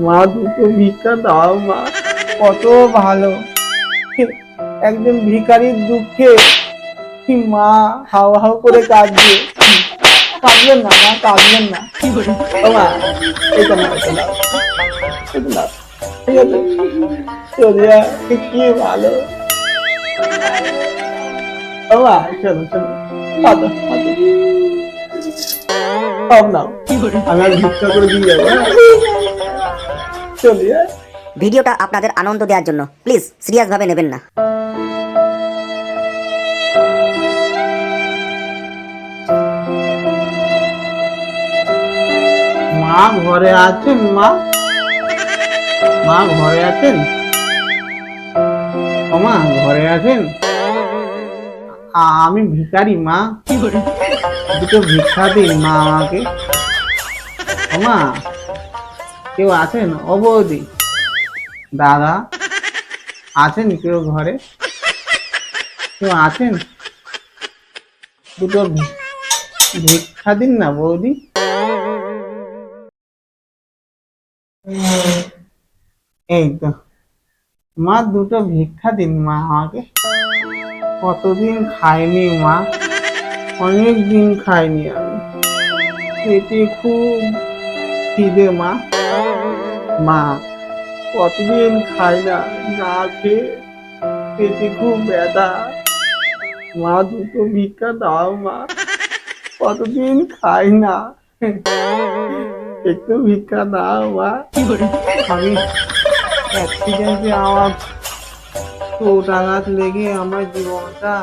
মা দুটো ভিক্ষা দাও মা, কত ভালো। একজন ভিখারির দুঃখে মা হাও হাও করে কাঁদছে কাঁদবেন না মা কাঁদবেন না। কি ভালো। সব নাও। আমি আর ভিক্ষা করে দিয়ে যাব হ্যাঁ? চলি হ্যাঁ ভিডিওটা আপনাদের আনন্দ দেওয়ার জন্য। প্লিজ সিরিয়াস সিরিয়াসভাবে নেবেন না। মা ঘরে আছেন মা? মা ঘরে আছেন? ও মা ঘরে আছেন? আমি ভিখারি মা। দুটো ভিক্ষা দিন মা আমাকে। ও মা কেউ আছেন? ও বৌদি দাদা, আছেন কেউ ঘরে? কেউ আছেন? দুটো ভিক্ষা দিন না, বৌদি। এই তো। মা, দুটো ভিক্ষা দিন মা আমাকে। কতদিন খাইনি মা? অনেক দিন খাইনি আমি। খুব খিদে মা। মা, কতদিন খাই না না খেয়ে পেটে খুব ব্যথা? মা, দুটো ভিক্ষা দাও মা, কতদিন খাই না? একটু ভিক্ষা দাও মা। আমি অ্যাক্সিডেন্টে আমার চোটাঘাত লেগে আমার জীবনটা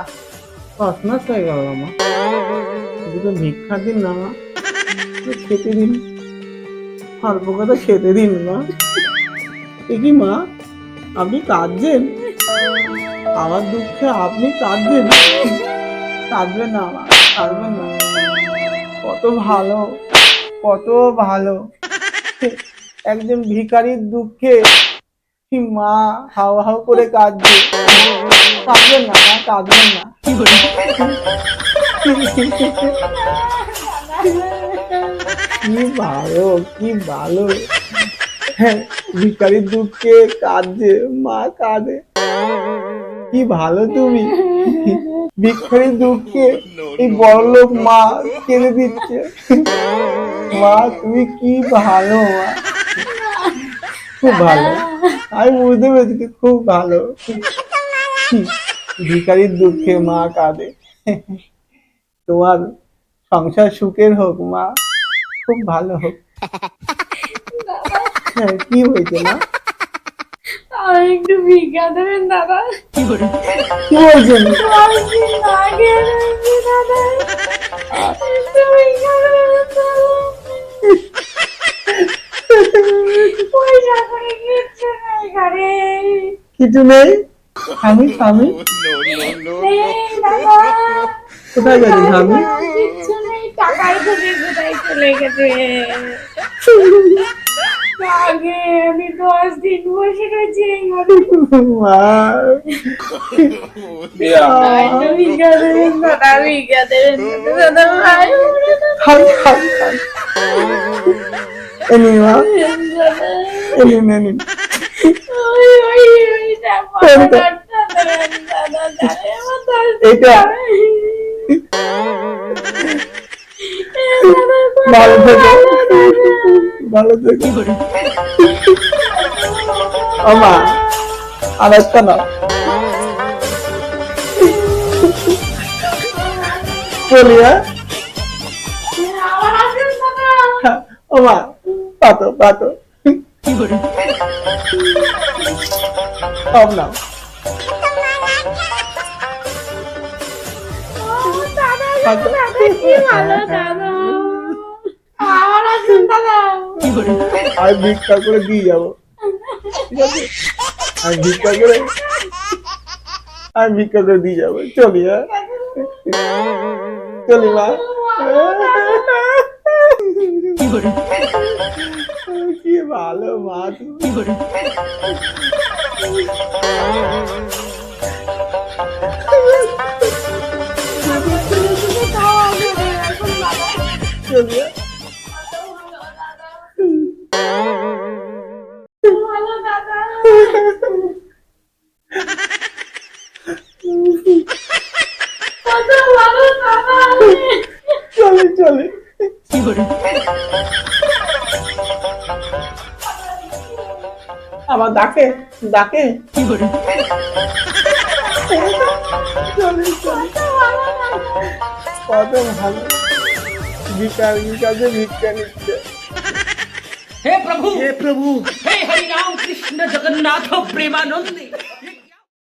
তছনছ হয়ে গেল আমার দুটো ভিক্ষা দিন না মা। খেতে দিন। অল্প কথা খেতে দিন মা। এ কি মা আপনি কাঁদছেন? আমার দুঃখে আপনি কাঁদছেন? কাঁদবেন না মা কাঁদবেন না। কত ভালো কত ভালো। একজন ভিখারির দুঃখে কি মা হাও হাও করে কাঁদছে? কাঁদবেন না মা কাঁদবেন না। কি ভালো কি ভালো। হ্যাঁ ভিখারির দুঃখে কাঁদছে মা কাঁদে। কি ভালো তুমি। ভিখারির দুঃখে এই বড়লোক মা কেঁদে দিচ্ছে। মা, তুমি কি ভালো, মা। খুব ভালো। আমি বুঝতে পেরেছি খুব ভালো। ভিখারির দুঃখে মা কাঁদে। তোমার সংসার সুখের হোক, মা। খুব ভালো। হোক হ্যাঁ কি হয়েছে না আর একটু ভিক্ষা দেবেন দাদা। কি কিছু নেই? আমি স্বামী? কোথায় গেছে স্বামী? টাকাই থেকে কোথায় চলে গেছে আগে আমি দশ দিন বসে রয়েছি এই ঘরে ভালো থেকো। ভালো থেকো। আমা আর একটা না চলি আমার আসেন দাদা ওমা পাতো পাতো সব নাও কি আমার আসেন দাদা আর ভিক্ষা করে দিয়ে যাব। ঠিক আছে আর ভিক্ষা করে আর ভিক্ষা করে দিয়ে যাব। চলি হ্যাঁ? চলি, মা। কি ভালো, মা, তুমি। চলি চলে চলে আবার ডাকে ডাকে চলে চলে কত ভালো ভিকারির কাছে ভিক্ষা নিচ্ছে हे प्रभु হে প্রভু हे हरि राम कृष्ण जगन्नाथ प्रेमानंद